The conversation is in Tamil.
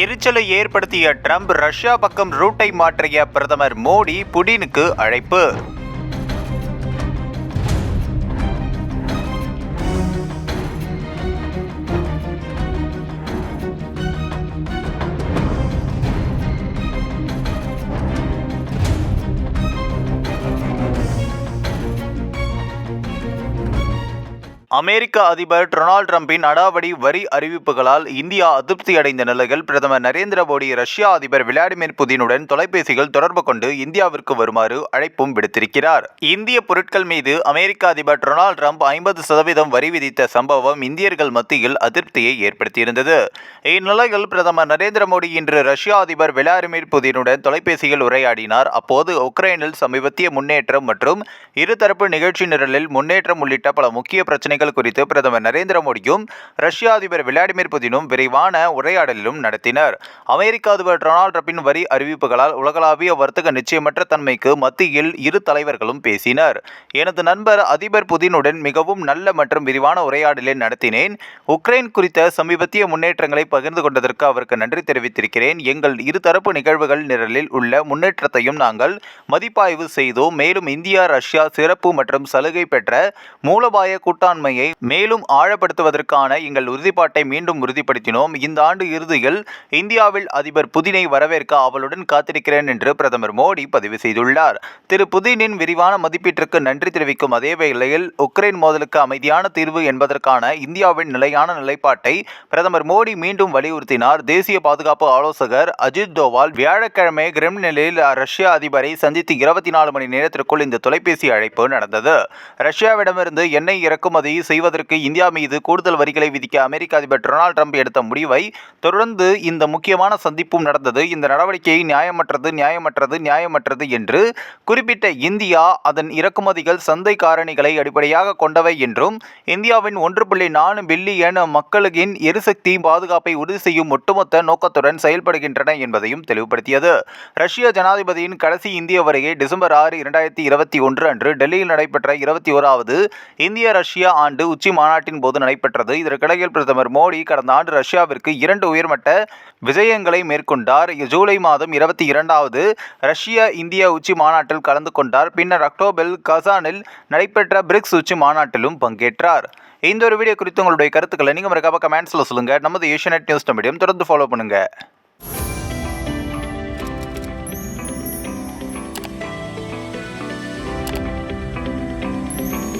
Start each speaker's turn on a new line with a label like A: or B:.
A: எரிச்சலை ஏற்படுத்திய ட்ரம்ப் ரஷ்யா பக்கம் ரூட்டை மாற்றிய பிரதமர் மோடி புடினுக்கு அழைப்பு. அமெரிக்க அதிபர் டொனால்ட் ட்ரம்பின் அடாவடி வரி அறிவிப்புகளால் இந்தியா அதிருப்தி அடைந்த நிலையில் பிரதமர் நரேந்திர மோடி ரஷ்யா அதிபர் விளாடிமிர் புதினுடன் தொலைபேசியில் தொடர்பு கொண்டு இந்தியாவிற்கு வருமாறு அழைப்பும் விடுத்திருக்கிறார். இந்திய பொருட்கள் மீது அமெரிக்க அதிபர் டொனால்ட் ட்ரம்ப் ஐம்பது சதவீதம் வரி விதித்த சம்பவம் இந்தியர்கள் மத்தியில் அதிருப்தியை ஏற்படுத்தியிருந்தது. இந்நிலையில் பிரதமர் நரேந்திர மோடி இன்று ரஷ்யா அதிபர் விளாடிமிர் புதினுடன் தொலைபேசியில் உரையாடினார். அப்போது உக்ரைனில் சமீபத்திய முன்னேற்றம் மற்றும் இருதரப்பு நிகழ்ச்சி நிரலில் முன்னேற்றம் உள்ளிட்ட பல முக்கிய பிரச்சனைகள் குறித்து பிரதமர் நரேந்திர மோடியும் ரஷ்ய அதிபர் விளாடிமிர் புதினும் விரைவான உரையாடலிலும் நடத்தினர். அமெரிக்க அதிபர் டொனால்ட் ட்ரம்பின் வரி அறிவிப்புகளால் உலகளாவிய வர்த்தக நிச்சயமற்ற தன்மைக்கு மத்தியில் இரு தலைவர்களும் பேசினர். எனது நண்பர் அதிபர் புதினுடன் மிகவும் நல்ல மற்றும் விரிவான உரையாடலை நடத்தினேன். உக்ரைன் குறித்த சமீபத்திய முன்னேற்றங்களை பகிர்ந்து கொண்டதற்கு அவருக்கு நன்றி தெரிவித்திருக்கிறேன். எங்கள் இருதரப்பு நிகழ்வுகள் நிரலில் உள்ள முன்னேற்றத்தையும் நாங்கள் மதிப்பாய்வு செய்தோம். மேலும் இந்தியா ரஷ்யா சிறப்பு மற்றும் சலுகை பெற்ற மூலபாய கூட்டாண்மையை மேலும் ஆழப்படுத்துவதற்கான எங்கள் உறுதிப்பாட்டை மீண்டும் உறுதிப்படுத்தினோம். இந்த ஆண்டு இறுதியில் இந்தியாவில் அதிபர் புதினை வரவேற்க ஆவலுடன் காத்திருக்கிறேன் என்று பிரதமர் மோடி பதிவு செய்துள்ளார். திரு புதினின் விரிவான மதிப்பீட்டிற்கு நன்றி தெரிவிக்கும் அதே வேளையில் உக்ரைன் மோதலுக்கு அமைதியான தீர்வு என்பதற்கான இந்தியாவின் நிலையான நிலைப்பாட்டை பிரதமர் மோடி மீண்டும் வலியுறுத்தினார். தேசிய பாதுகாப்பு ஆலோசகர் அஜித் தோவால் வியாழக்கிழமை கிரெம்லினில் ரஷ்ய அதிபரை சந்தித்து இருபத்தி நாலு மணி நேரத்திற்குள் இந்த தொலைபேசி அழைப்பு நடந்தது. ரஷ்யாவிடமிருந்து எண்ணெய் இறக்குமதி செய்வதற்கு இந்தியா மீது கூடுதல் வரிகளை விதிக்க அமெரிக்க அதிபர் டொனால்டு ட்ரம்ப் எடுத்த முடிவை தொடர்ந்து இந்த முக்கியமான சந்திப்பும் நடந்தது. இந்த நடவடிக்கையை நியாயமற்றது நியாயமற்றது நியாயமற்றது என்று குறிப்பிட்ட இந்தியா அதன் இறக்குமதிகள் சந்தை காரணிகளை அடிப்படையாக கொண்டவை என்றும் இந்தியாவின் ஒன்று புள்ளி நாலு பில்லியன் மக்களின் எரிசக்தி பாதுகாப்பை உறுதி செய்யும் ஒட்டுமொத்த நோக்கத்துடன் செயல்படுகின்றன என்பதையும் தெளிவுபடுத்தியது. ரஷ்ய ஜனாதிபதியின் கடைசி இந்திய வருகை டிசம்பர் ஆறு இரண்டாயிரத்தி இருபத்தி ஒன்று அன்று டெல்லியில் நடைபெற்ற இருபத்தி ஓராவது இந்திய ரஷ்யா ஆண்டு உச்சி மாநாட்டின் போது நடைபெற்றது. இதற்கிடையில் பிரதமர் மோடி கடந்த ஆண்டு ரஷ்யாவிற்கு இரண்டு உயர்மட்ட விஜயங்களை மேற்கொண்டார். ஜூலை மாதம் இருபத்தி இரண்டாவது ரஷ்ய இந்திய உச்சி மாநாட்டில் கலந்து கொண்டார். பின்னர் அக்டோபரில் கசானில் நடைபெற்ற பிரிக்ஸ் உச்சி மாநாட்டிலும் பங்கேற்றார். இந்த ஒரு வீடியோ குறித்து உங்களுடைய கருத்துக்களை நீங்கள் மறக்காம கமெண்ட்ஸில் சொல்லுங்கள் நமது ஏஷியநெட் நியூஸ் மீடியம் தொடர்ந்து ஃபாலோ பண்ணுங்கள்